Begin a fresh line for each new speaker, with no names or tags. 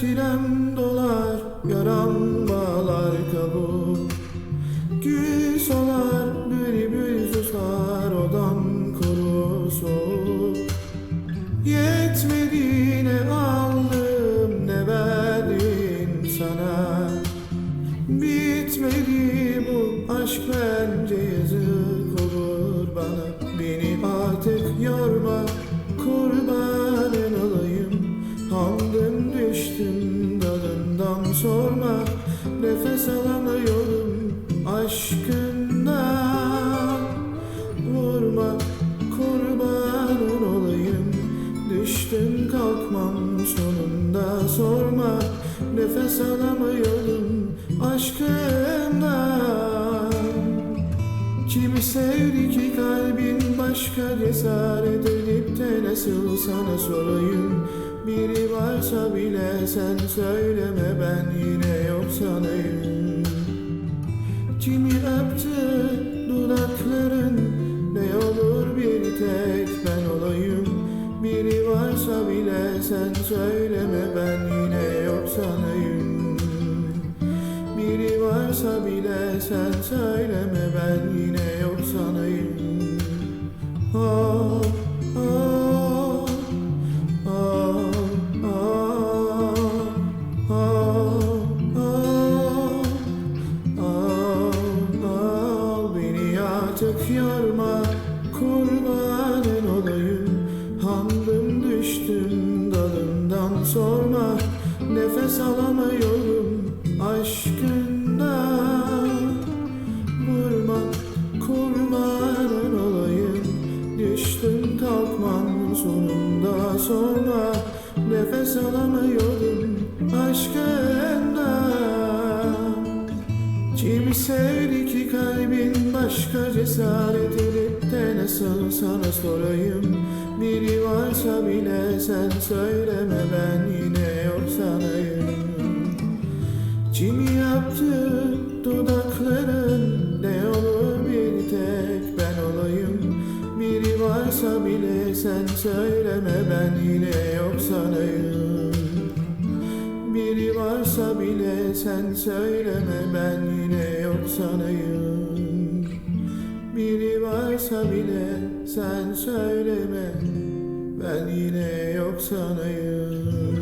çilem dolar Yaram bağlar kabuk. Gül solar bülbül susar Odam kuru soğuk. Yetmedi ne aldım ne verdim sana? Bitmedi bu aşk bence yazık olur bana Nefes alamıyorum aşkından. Kimi sevdi ki kalbin başka cesaret edip de nasıl sana sorayım? Biri varsa bile sen söyleme ben yine yok sanayım. Kimi öptü dudakların Ne olur bir tek ben olayım? Biri varsa bile sen söyleme sen söyleme ben yine yok sanayım Ah, ah, ah, ah, ah, ah. Beni artık yorma Kurbanın olayım Handım düştüm dalından sorma Nefes alamıyorum aşkından sonunda sorma Nefes alamıyorum aşkından Kimi sevdi ki kalbin başka cesaret edip de nasıl sana sorayım? Biri varsa bile sen söyleme sen söyleme ben yine yok sanayım. Biri varsa bile sen söyleme ben yine yok sanayım. Biri varsa bile sen söyleme ben yine yok sanayım